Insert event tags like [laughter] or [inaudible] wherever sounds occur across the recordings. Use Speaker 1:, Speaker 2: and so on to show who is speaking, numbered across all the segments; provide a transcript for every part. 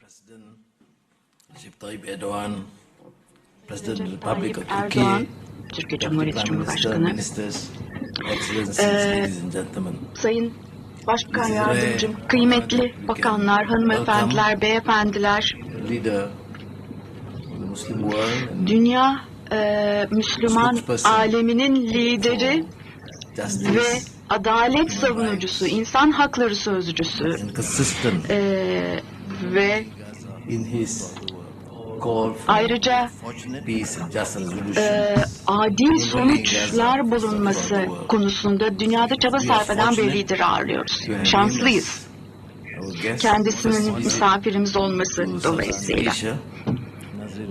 Speaker 1: President Recep Tayyip Erdogan, President of the Republic of Turkey,
Speaker 2: Erdoğan, Türkiye Cumhuriyeti Cumhurbaşkanı, Ee,
Speaker 1: ladies and gentlemen.
Speaker 2: Sayın
Speaker 1: Bizlere-
Speaker 2: Yardımcım, kıymetli bakanlar, hanımefendiler, beyefendiler, dünya e, Müslüman aleminin lideri ve adalet savunucusu, insan hakları sözcüsü. e, ve
Speaker 1: in his call for
Speaker 2: ayrıca
Speaker 1: peace and
Speaker 2: e, adil sonuçlar bulunması konusunda dünyada çaba sarf eden bir lideri ağırlıyoruz. Şanslıyız. Kendisinin misafirimiz olması dolayısıyla.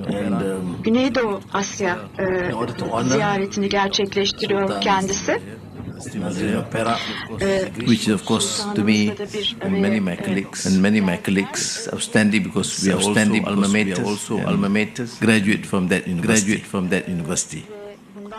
Speaker 1: Um,
Speaker 2: Güneydoğu Asya e, ziyaretini gerçekleştiriyor kendisi.
Speaker 1: Nazirino Perak,
Speaker 3: which is of course to me and many my colleagues. and many my colleagues. Outstanding because we are outstanding alma mater, also alma mater, graduate from that graduate from that university.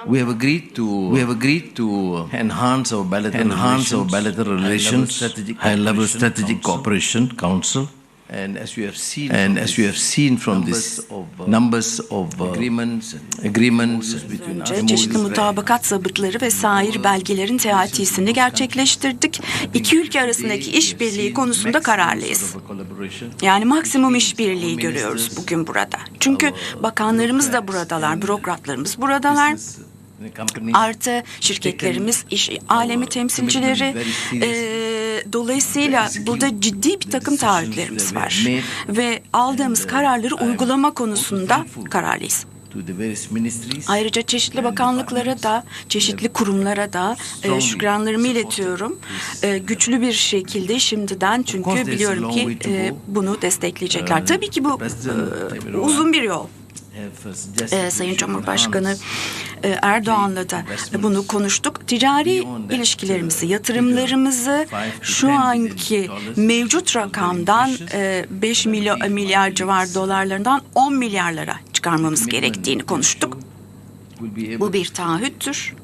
Speaker 3: We have agreed to we have agreed to enhance our bilateral enhance our bilateral relations, high level strategic cooperation council. And as you have seen, and as you have seen from this numbers of uh, agreements, agreements between us,
Speaker 4: Önce çeşitli mutabakat zabıtları ve sair belgelerin teatisini gerçekleştirdik. İki ülke arasındaki işbirliği konusunda kararlıyız. Yani maksimum işbirliği görüyoruz bugün burada. Çünkü bakanlarımız da buradalar, bürokratlarımız buradalar. Artı şirketlerimiz, iş alemi temsilcileri. Eee, dolayısıyla burada ciddi bir takım taahhütlerimiz var. Ve aldığımız kararları uygulama konusunda kararlıyız. Ayrıca çeşitli bakanlıklara da, çeşitli kurumlara da e, şükranlarımı iletiyorum. E, güçlü bir şekilde şimdiden çünkü biliyorum ki e, bunu destekleyecekler. Tabii ki bu e, uzun bir yol. E, Sayın Cumhurbaşkanı e, Erdoğan'la da bunu konuştuk. Ticari ilişkilerimizi, yatırımlarımızı şu anki mevcut rakamdan e, 5 milyar, milyar civar dolarlarından 10 milyarlara çıkarmamız gerektiğini konuştuk. Bu bir taahhüttür.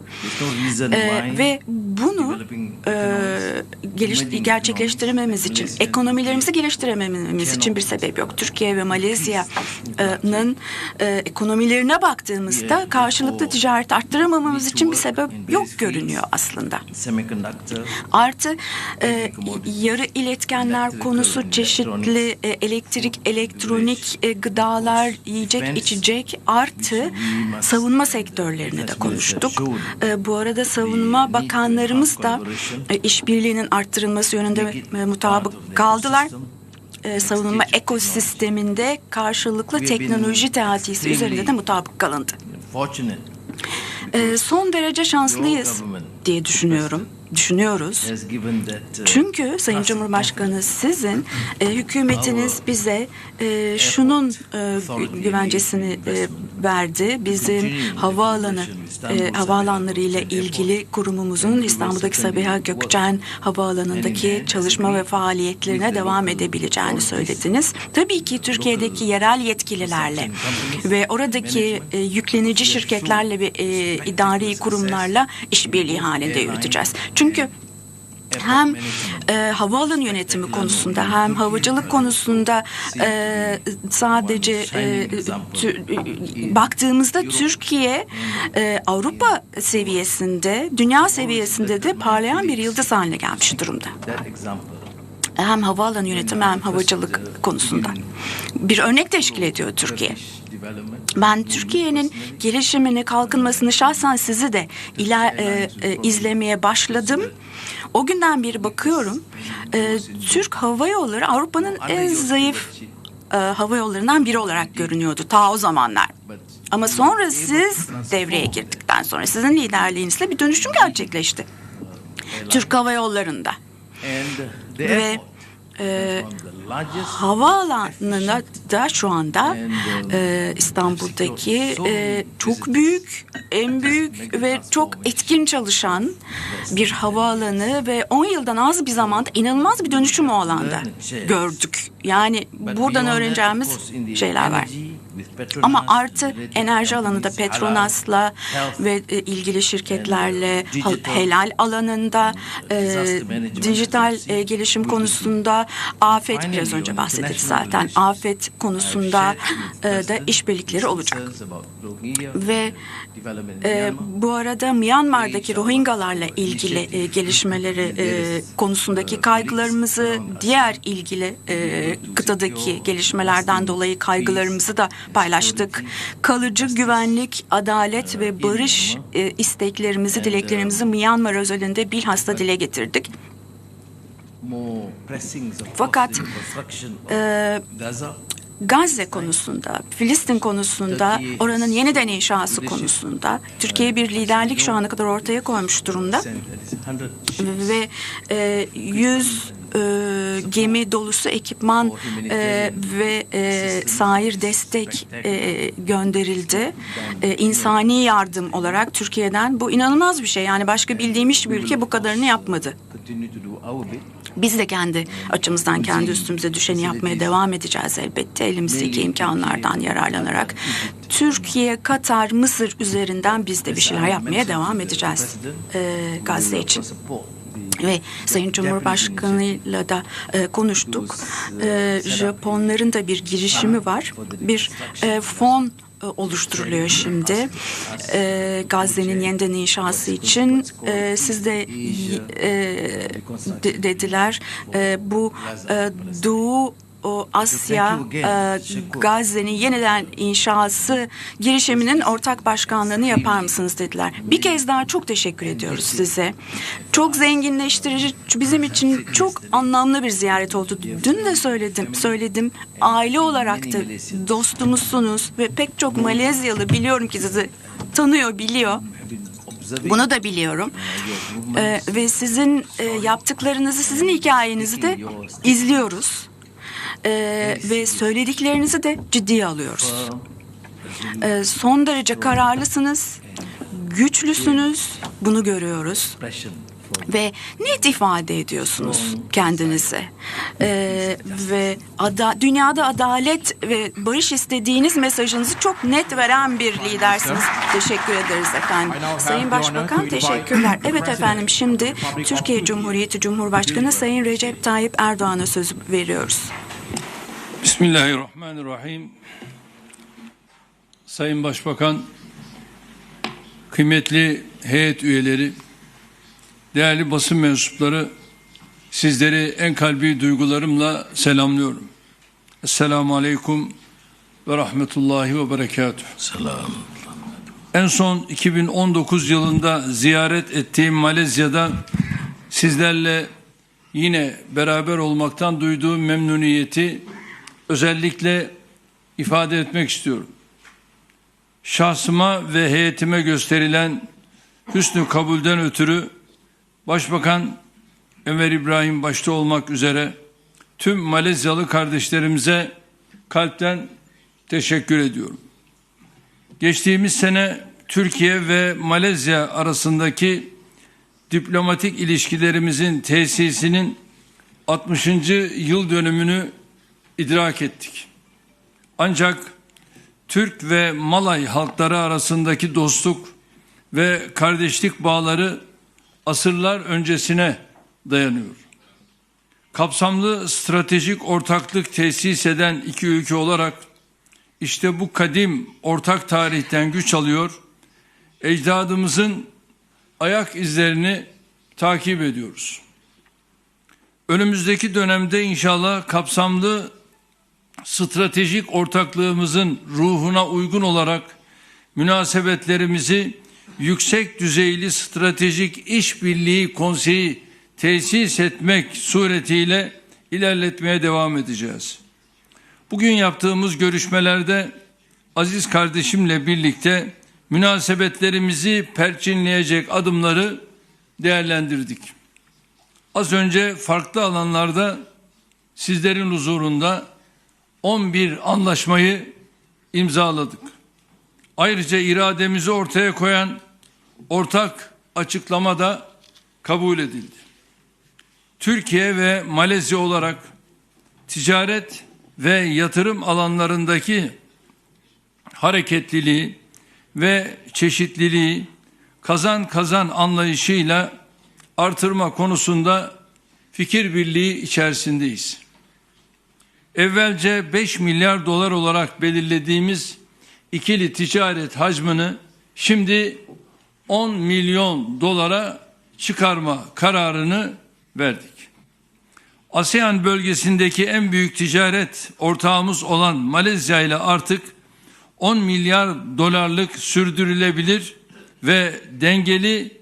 Speaker 4: Ee, ve bunu e, geliş, gerçekleştirememiz için, ekonomilerimizi geliştiremememiz için bir sebep yok. Türkiye ve Malezya'nın e, ekonomilerine baktığımızda karşılıklı ticaret arttıramamamız için bir sebep yok görünüyor aslında. Artı e, yarı iletkenler konusu çeşitli e, elektrik, elektronik, e, gıdalar, yiyecek, içecek artı savunma sektörlerini de konuştuk. E, bu arada savunma bakanlarımız da e, işbirliğinin arttırılması yönünde e, mutabık kaldılar. E, savunma ekosisteminde karşılıklı teknoloji teatisi üzerinde de mutabık kalındı. Son derece şanslıyız diye düşünüyorum. Düşünüyoruz. Çünkü Sayın Cumhurbaşkanı sizin e, hükümetiniz bize e, şunun e, gü- güvencesini e, verdi. Bizim havaalanı e, havaalanları ile ilgili kurumumuzun İstanbul'daki Sabiha Gökçen havaalanındaki çalışma ve faaliyetlerine devam edebileceğini söylediniz. Tabii ki Türkiye'deki yerel yetkililerle ve oradaki e, yüklenici şirketlerle ve e, idari kurumlarla işbirliği halinde yürüteceğiz. Çünkü hem e, havaalanı yönetimi konusunda hem havacılık konusunda e, sadece e, tü- baktığımızda Türkiye e, Avrupa seviyesinde, dünya seviyesinde de parlayan bir yıldız haline gelmiş durumda. Hem havaalanı yönetimi hem havacılık konusunda. Bir örnek teşkil ediyor Türkiye. Ben Türkiye'nin gelişimini, kalkınmasını şahsen sizi de iler, e, e, izlemeye başladım. O günden beri bakıyorum. e, Türk Hava Yolları Avrupa'nın en zayıf e, hava yollarından biri olarak görünüyordu ta o zamanlar. Ama sonra siz devreye girdikten sonra sizin liderliğinizle bir dönüşüm gerçekleşti. Türk Hava Yolları'nda. Ve e, havaalanında da şu anda e, İstanbul'daki e, çok büyük, en büyük ve çok etkin çalışan bir havaalanı ve 10 yıldan az bir zamanda inanılmaz bir dönüşüm o alanda gördük. Yani buradan öğreneceğimiz şeyler var. Ama artı enerji alanında Petronas'la ve e, ilgili şirketlerle helal alanında e, dijital e, gelişim konusunda afet biraz önce bahsedildi zaten afet konusunda e, da işbirlikleri olacak. Ve e, bu arada Myanmar'daki Rohingyalarla ilgili e, gelişmeleri e, konusundaki kaygılarımızı, diğer ilgili e, kıtadaki gelişmelerden dolayı kaygılarımızı da paylaştık. Kalıcı güvenlik, adalet ve barış e, isteklerimizi, dileklerimizi Myanmar özelinde bilhassa dile getirdik. Fakat e, Gazze konusunda, Filistin konusunda, oranın yeniden inşası konusunda Türkiye bir liderlik şu ana kadar ortaya koymuş durumda ve e, 100 e, gemi dolusu ekipman e, ve e, sahir destek e, gönderildi. E, insani yardım olarak Türkiye'den bu inanılmaz bir şey. Yani başka bildiğim hiçbir ülke bu kadarını yapmadı. Biz de kendi açımızdan kendi üstümüze düşeni yapmaya devam edeceğiz elbette elimizdeki imkanlardan yararlanarak. Türkiye, Katar, Mısır üzerinden biz de bir şeyler yapmaya devam edeceğiz e, Gazze için. Ve Sayın Cumhurbaşkanı'yla da e, konuştuk. E, Japonların da bir girişimi var. Bir e, fon e, oluşturuluyor şimdi e, Gazze'nin yeniden inşası için e, siz de e, de- dediler e, bu e, Doğu o Asya e, Gazze'nin yeniden inşası girişiminin ortak başkanlığını yapar mısınız dediler. Bir kez daha çok teşekkür ediyoruz size. Çok zenginleştirici bizim için çok anlamlı bir ziyaret oldu. Dün de söyledim söyledim aile olarak da dostumuzsunuz ve pek çok Malezyalı biliyorum ki sizi tanıyor biliyor. Bunu da biliyorum. Ee, ve sizin e, yaptıklarınızı, sizin hikayenizi de izliyoruz. Ee, ve söylediklerinizi de ciddiye alıyoruz. Ee, son derece kararlısınız, güçlüsünüz, bunu görüyoruz ve net ifade ediyorsunuz kendinizi Ee, ve ada, dünyada adalet ve barış istediğiniz mesajınızı çok net veren bir lidersiniz. Teşekkür ederiz efendim. Sayın Başbakan teşekkürler. Evet efendim şimdi Türkiye Cumhuriyeti Cumhurbaşkanı Sayın Recep Tayyip Erdoğan'a söz veriyoruz.
Speaker 5: Bismillahirrahmanirrahim. Sayın Başbakan, kıymetli heyet üyeleri, değerli basın mensupları, sizleri en kalbi duygularımla selamlıyorum. Esselamu Aleyküm ve Rahmetullahi ve Berekatuhu.
Speaker 1: Selam.
Speaker 5: En son 2019 yılında ziyaret ettiğim Malezya'da sizlerle yine beraber olmaktan duyduğum memnuniyeti özellikle ifade etmek istiyorum. Şahsıma ve heyetime gösterilen hüsnü kabulden ötürü Başbakan Enver İbrahim başta olmak üzere tüm Malezyalı kardeşlerimize kalpten teşekkür ediyorum. Geçtiğimiz sene Türkiye ve Malezya arasındaki diplomatik ilişkilerimizin tesisinin 60. yıl dönümünü idrak ettik. Ancak Türk ve Malay halkları arasındaki dostluk ve kardeşlik bağları asırlar öncesine dayanıyor. Kapsamlı stratejik ortaklık tesis eden iki ülke olarak işte bu kadim ortak tarihten güç alıyor, ecdadımızın ayak izlerini takip ediyoruz. Önümüzdeki dönemde inşallah kapsamlı stratejik ortaklığımızın ruhuna uygun olarak münasebetlerimizi yüksek düzeyli stratejik işbirliği konseyi tesis etmek suretiyle ilerletmeye devam edeceğiz. Bugün yaptığımız görüşmelerde aziz kardeşimle birlikte münasebetlerimizi perçinleyecek adımları değerlendirdik. Az önce farklı alanlarda sizlerin huzurunda 11 anlaşmayı imzaladık. Ayrıca irademizi ortaya koyan ortak açıklama da kabul edildi. Türkiye ve Malezya olarak ticaret ve yatırım alanlarındaki hareketliliği ve çeşitliliği kazan kazan anlayışıyla artırma konusunda fikir birliği içerisindeyiz. Evvelce 5 milyar dolar olarak belirlediğimiz ikili ticaret hacmini şimdi 10 milyon dolara çıkarma kararını verdik. ASEAN bölgesindeki en büyük ticaret ortağımız olan Malezya ile artık 10 milyar dolarlık sürdürülebilir ve dengeli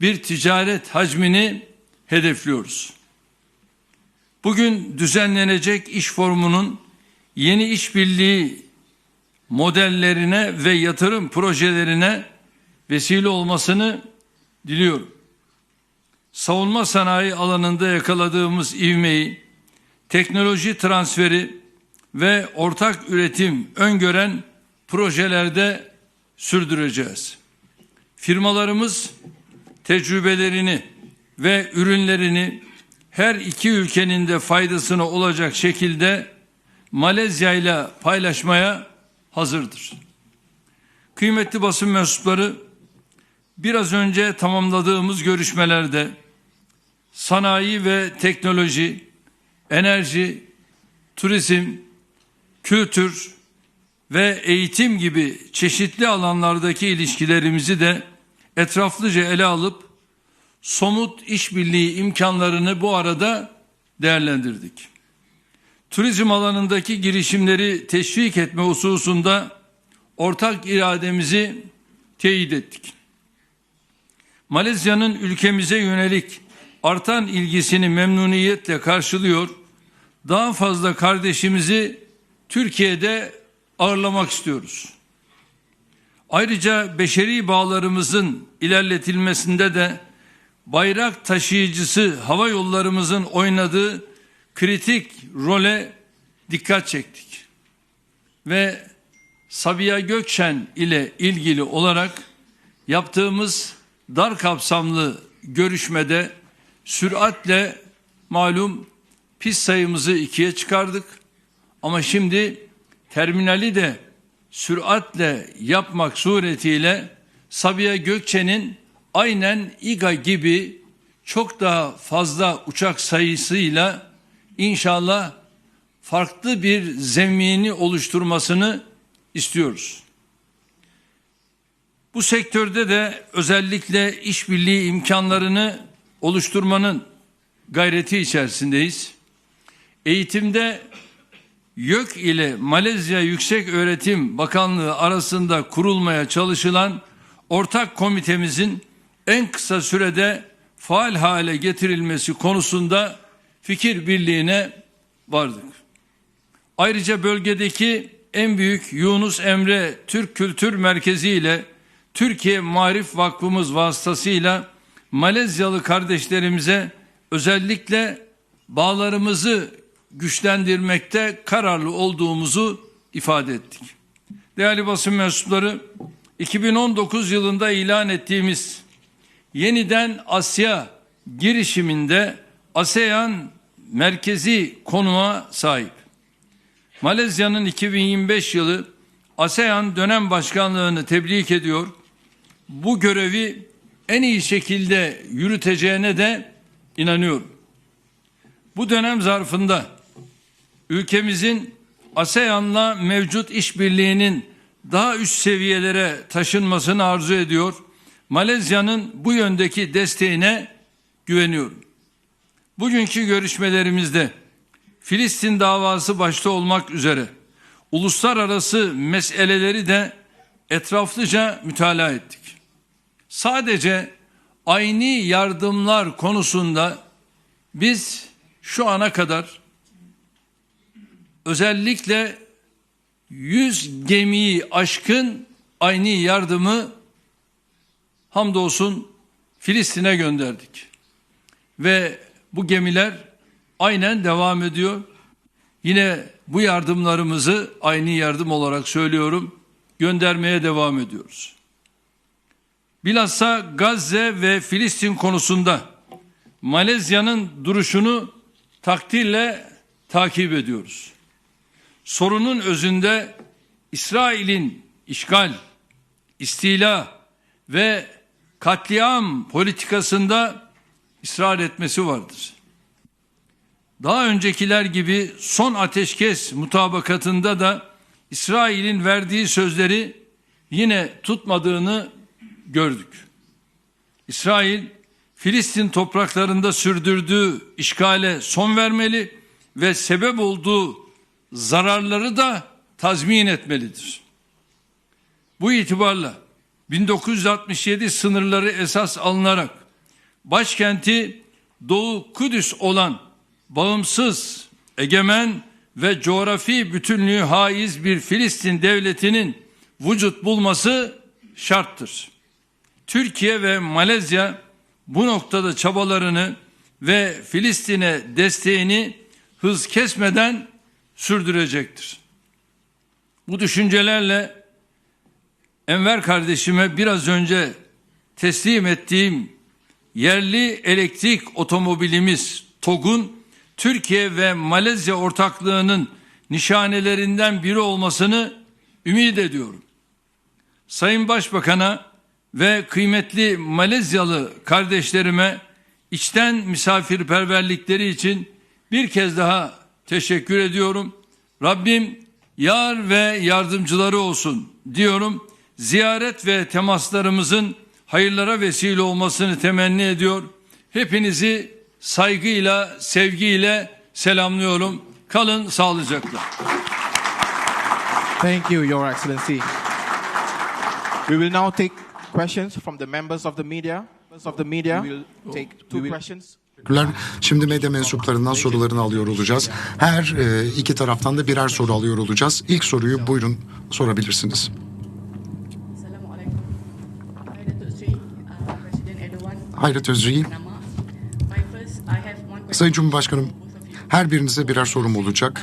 Speaker 5: bir ticaret hacmini hedefliyoruz. Bugün düzenlenecek iş forumunun yeni işbirliği modellerine ve yatırım projelerine vesile olmasını diliyorum. Savunma sanayi alanında yakaladığımız ivmeyi, teknoloji transferi ve ortak üretim öngören projelerde sürdüreceğiz. Firmalarımız tecrübelerini ve ürünlerini her iki ülkenin de faydasına olacak şekilde Malezya ile paylaşmaya hazırdır. Kıymetli basın mensupları, biraz önce tamamladığımız görüşmelerde sanayi ve teknoloji, enerji, turizm, kültür ve eğitim gibi çeşitli alanlardaki ilişkilerimizi de etraflıca ele alıp somut işbirliği imkanlarını bu arada değerlendirdik. Turizm alanındaki girişimleri teşvik etme hususunda ortak irademizi teyit ettik. Malezya'nın ülkemize yönelik artan ilgisini memnuniyetle karşılıyor. Daha fazla kardeşimizi Türkiye'de ağırlamak istiyoruz. Ayrıca beşeri bağlarımızın ilerletilmesinde de bayrak taşıyıcısı hava yollarımızın oynadığı kritik role dikkat çektik. Ve Sabiha Gökçen ile ilgili olarak yaptığımız dar kapsamlı görüşmede süratle malum pis sayımızı ikiye çıkardık. Ama şimdi terminali de süratle yapmak suretiyle Sabiha Gökçen'in aynen İGA gibi çok daha fazla uçak sayısıyla inşallah farklı bir zemini oluşturmasını istiyoruz. Bu sektörde de özellikle işbirliği imkanlarını oluşturmanın gayreti içerisindeyiz. Eğitimde YÖK ile Malezya Yüksek Öğretim Bakanlığı arasında kurulmaya çalışılan ortak komitemizin en kısa sürede faal hale getirilmesi konusunda fikir birliğine vardık. Ayrıca bölgedeki en büyük Yunus Emre Türk Kültür Merkezi ile Türkiye Marif Vakfımız vasıtasıyla Malezyalı kardeşlerimize özellikle bağlarımızı güçlendirmekte kararlı olduğumuzu ifade ettik. Değerli basın mensupları, 2019 yılında ilan ettiğimiz yeniden Asya girişiminde ASEAN merkezi konuma sahip. Malezya'nın 2025 yılı ASEAN dönem başkanlığını tebrik ediyor. Bu görevi en iyi şekilde yürüteceğine de inanıyorum. Bu dönem zarfında ülkemizin ASEAN'la mevcut işbirliğinin daha üst seviyelere taşınmasını arzu ediyor. Malezya'nın bu yöndeki desteğine güveniyorum. Bugünkü görüşmelerimizde Filistin davası başta olmak üzere uluslararası meseleleri de etraflıca mütalaa ettik. Sadece aynı yardımlar konusunda biz şu ana kadar özellikle 100 gemiyi aşkın aynı yardımı hamdolsun Filistin'e gönderdik. Ve bu gemiler aynen devam ediyor. Yine bu yardımlarımızı aynı yardım olarak söylüyorum göndermeye devam ediyoruz. Bilhassa Gazze ve Filistin konusunda Malezya'nın duruşunu takdirle takip ediyoruz. Sorunun özünde İsrail'in işgal, istila ve katliam politikasında ısrar etmesi vardır. Daha öncekiler gibi son ateşkes mutabakatında da İsrail'in verdiği sözleri yine tutmadığını gördük. İsrail Filistin topraklarında sürdürdüğü işgale son vermeli ve sebep olduğu zararları da tazmin etmelidir. Bu itibarla 1967 sınırları esas alınarak başkenti Doğu Kudüs olan bağımsız, egemen ve coğrafi bütünlüğü haiz bir Filistin devletinin vücut bulması şarttır. Türkiye ve Malezya bu noktada çabalarını ve Filistin'e desteğini hız kesmeden sürdürecektir. Bu düşüncelerle Enver kardeşime biraz önce teslim ettiğim yerli elektrik otomobilimiz TOG'un Türkiye ve Malezya ortaklığının nişanelerinden biri olmasını ümit ediyorum. Sayın Başbakan'a ve kıymetli Malezyalı kardeşlerime içten misafirperverlikleri için bir kez daha teşekkür ediyorum. Rabbim yar ve yardımcıları olsun diyorum. Ziyaret ve temaslarımızın hayırlara vesile olmasını temenni ediyor. Hepinizi saygıyla, sevgiyle selamlıyorum. Kalın sağlıcakla.
Speaker 6: Thank you, Your Excellency. We will now take questions from the members of the media. Members of the media, we will take two questions.
Speaker 7: Teşekkürler. Şimdi medya mensuplarından sorularını alıyor olacağız. Her e, iki taraftan da birer soru alıyor olacağız. İlk soruyu buyurun sorabilirsiniz. Hayret Özreyi. Sayın Cumhurbaşkanım, her birinize birer sorum olacak.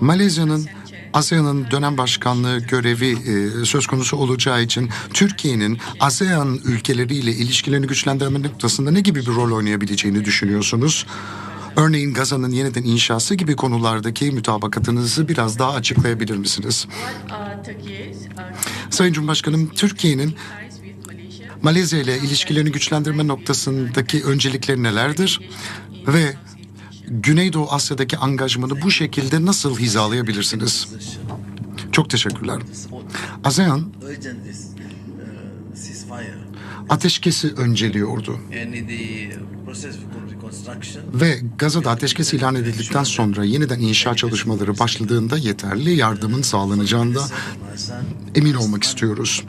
Speaker 7: Malezya'nın ASEAN'ın dönem başkanlığı görevi e, söz konusu olacağı için Türkiye'nin ASEAN ülkeleriyle ilişkilerini güçlendirme noktasında ne gibi bir rol oynayabileceğini düşünüyorsunuz? Örneğin Gaza'nın yeniden inşası gibi konulardaki mütabakatınızı biraz daha açıklayabilir misiniz?
Speaker 8: uh,
Speaker 7: Sayın Cumhurbaşkanım, Türkiye'nin? Malezya ile ilişkilerini güçlendirme noktasındaki öncelikleri nelerdir? Ve Güneydoğu Asya'daki angajmanı bu şekilde nasıl hizalayabilirsiniz? Çok teşekkürler. ASEAN ateşkesi önceliyordu ve Gaza'da ateşkes ilan edildikten sonra yeniden inşa çalışmaları başladığında yeterli yardımın sağlanacağında emin olmak istiyoruz.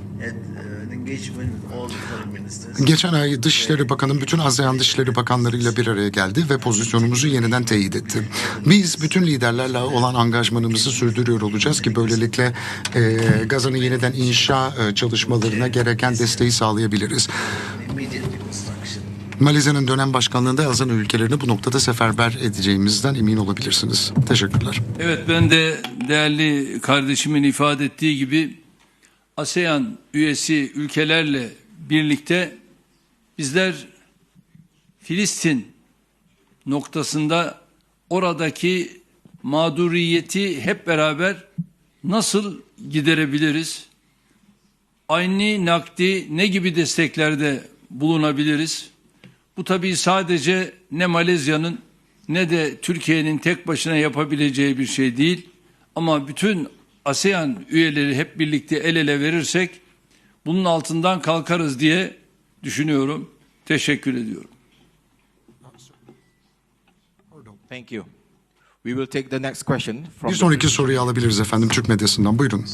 Speaker 7: Geçen ay Dışişleri Bakanı bütün ASEAN Dışişleri Bakanlarıyla bir araya geldi ve pozisyonumuzu yeniden teyit etti. Biz bütün liderlerle olan angajmanımızı sürdürüyor olacağız ki böylelikle e, Gaza'nın yeniden inşa e, çalışmalarına gereken desteği sağlayabiliriz. Malezya'nın dönem başkanlığında ASEAN ülkelerini bu noktada seferber edeceğimizden emin olabilirsiniz. Teşekkürler.
Speaker 5: Evet ben de değerli kardeşimin ifade ettiği gibi ASEAN üyesi ülkelerle birlikte bizler Filistin noktasında oradaki mağduriyeti hep beraber nasıl giderebiliriz? Aynı nakdi ne gibi desteklerde bulunabiliriz? Bu tabii sadece ne Malezya'nın ne de Türkiye'nin tek başına yapabileceği bir şey değil. Ama bütün ASEAN üyeleri hep birlikte el ele verirsek bunun altından kalkarız diye düşünüyorum. Teşekkür ediyorum.
Speaker 6: Thank you. We will take the next question from
Speaker 7: Bir sonraki soruyu alabiliriz efendim Türk medyasından. Buyurun.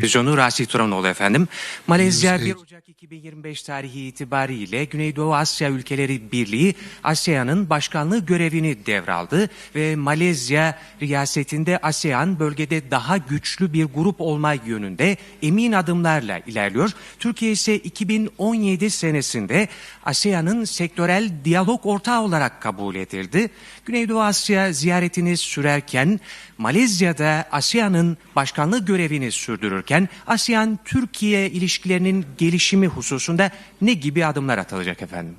Speaker 9: Televizyonu Raşit Turanoğlu efendim. Malezya
Speaker 7: Biz, e,
Speaker 9: 1 Ocak 2025 tarihi itibariyle Güneydoğu Asya Ülkeleri Birliği ASEAN'ın başkanlığı görevini devraldı ve Malezya riyasetinde ASEAN bölgede daha güçlü bir grup olma yönünde emin adımlarla ilerliyor. Türkiye ise 2017 senesinde ASEAN'ın sektörel diyalog ortağı olarak kabul edildi. Güneydoğu Asya ziyaretini sürerken Malezya'da ASEAN'ın başkanlığı görevini sürdürürken ASEAN-Türkiye ilişkilerinin gelişimi hususunda ne gibi adımlar atılacak efendim?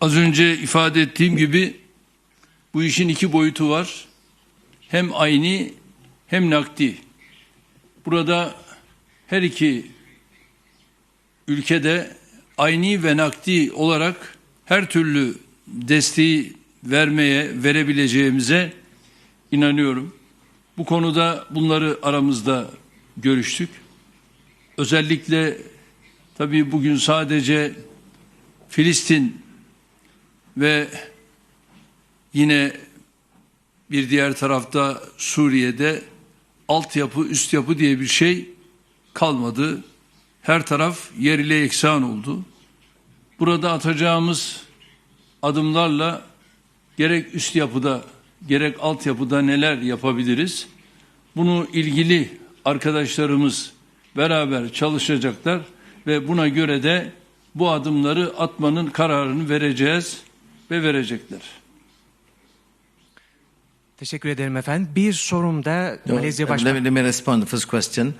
Speaker 5: Az önce ifade ettiğim gibi bu işin iki boyutu var. Hem ayni hem nakdi. Burada her iki ülkede ayni ve nakdi olarak her türlü desteği vermeye, verebileceğimize inanıyorum. Bu konuda bunları aramızda görüştük. Özellikle tabii bugün sadece Filistin ve yine bir diğer tarafta Suriye'de altyapı, üst yapı diye bir şey kalmadı. Her taraf yer ile yeksan oldu. Burada atacağımız adımlarla gerek üst yapıda gerek altyapıda neler yapabiliriz? Bunu ilgili arkadaşlarımız beraber çalışacaklar ve buna göre de bu adımları atmanın kararını vereceğiz ve verecekler.
Speaker 9: Teşekkür ederim efendim. Bir sorum da
Speaker 3: No,
Speaker 9: Malezya
Speaker 3: uh,
Speaker 9: Başkanı.
Speaker 3: let, me, let me respond the first question.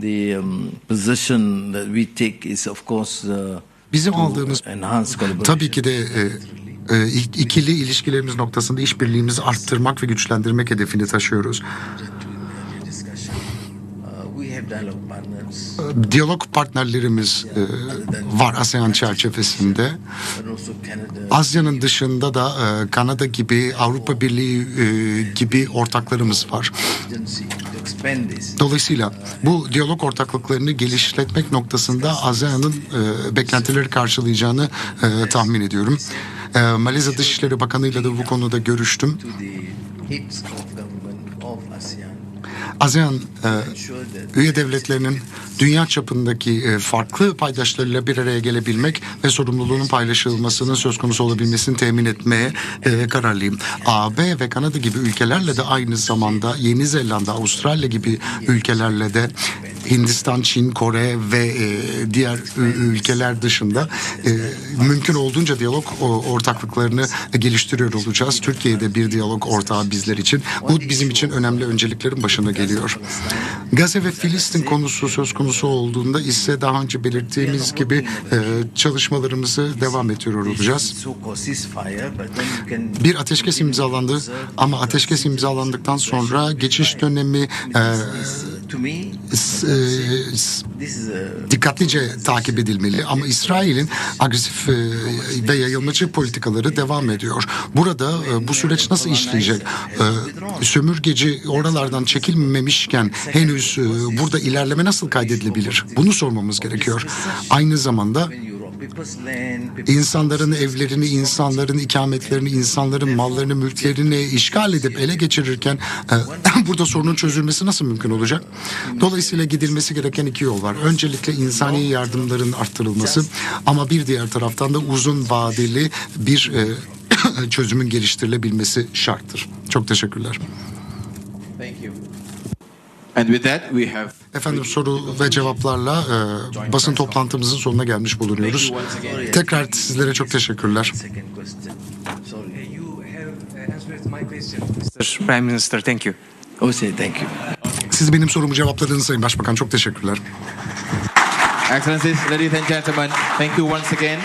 Speaker 3: The um, position that we take is of course uh,
Speaker 7: Bizim aldığımız tabii ki de e, e, ikili ilişkilerimiz noktasında işbirliğimizi arttırmak ve güçlendirmek hedefini taşıyoruz. Diyalog partnerlerimiz e, var ASEAN çerçevesinde. Asya'nın dışında da e, Kanada gibi, Avrupa Birliği e, gibi ortaklarımız var. Dolayısıyla bu diyalog ortaklıklarını geliştirmek noktasında ASEAN'ın e, beklentileri karşılayacağını e, tahmin ediyorum. E, Malezya Dışişleri Bakanı ile de bu konuda görüştüm.
Speaker 3: to the heads of government of ASEAN
Speaker 7: ASEAN e, üye devletlerinin dünya çapındaki e, farklı paydaşlarıyla bir araya gelebilmek ve sorumluluğunun paylaşılmasının söz konusu olabilmesini temin etmeye e, kararlıyım. AB ve Kanada gibi ülkelerle de aynı zamanda Yeni Zelanda, Avustralya gibi ülkelerle de Hindistan, Çin, Kore ve e, diğer ülkeler dışında e, mümkün olduğunca diyalog ortaklıklarını geliştiriyor olacağız. Türkiye'de bir diyalog ortağı bizler için. Bu bizim için önemli önceliklerin başına geliyor. Gazze ve Filistin konusu söz konusu olduğunda ise daha önce belirttiğimiz gibi e, çalışmalarımızı devam ediyor olacağız. Bir ateşkes imzalandı ama ateşkes imzalandıktan sonra geçiş dönemi e, e,
Speaker 3: a
Speaker 7: dikkatlice takip edilmeli ama İsrail'in agresif e, ve yayılmacı politikaları devam ediyor. Burada e, bu süreç nasıl işleyecek? E, Sömürgeci oralardan çekilmemişken henüz burada ilerleme nasıl kaydedilebilir? Bunu sormamız gerekiyor. Aynı zamanda insanların evlerini, insanların ikametlerini, insanların mallarını, mülklerini işgal edip ele geçirirken e, [laughs] burada sorunun çözülmesi nasıl mümkün olacak? Dolayısıyla gidilmesi gereken iki yol var. Öncelikle insani yardımların arttırılması ama bir diğer taraftan da uzun vadeli bir e, [coughs] çözümün geliştirilebilmesi şarttır. Çok teşekkürler.
Speaker 6: Thank you. And with that, we have
Speaker 7: Efendim soru ve cevaplarla e, basın toplantımızın sonuna gelmiş bulunuyoruz. Tekrar sizlere çok teşekkürler.
Speaker 9: Mr. Prime Minister. Thank you.
Speaker 3: Oh, say thank you.
Speaker 7: Siz benim sorumu cevapladınız Sayın Başbakan. Çok teşekkürler.
Speaker 6: Excellencies, ladies and gentlemen, thank you once again.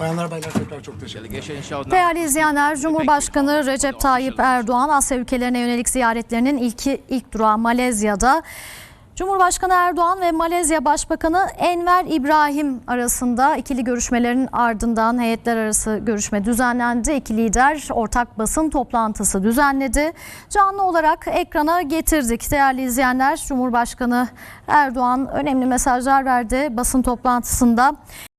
Speaker 7: Bayanlar baylar tekrar çok teşekkür
Speaker 6: now
Speaker 10: Değerli izleyenler, Cumhurbaşkanı Recep Tayyip Erdoğan Asya ülkelerine yönelik ziyaretlerinin ilki ilk durağı Malezya'da. Cumhurbaşkanı Erdoğan ve Malezya Başbakanı Enver İbrahim arasında ikili görüşmelerin ardından heyetler arası görüşme düzenlendi. İki lider ortak basın toplantısı düzenledi. Canlı olarak ekrana getirdik. Değerli izleyenler, Cumhurbaşkanı Erdoğan önemli mesajlar verdi basın toplantısında.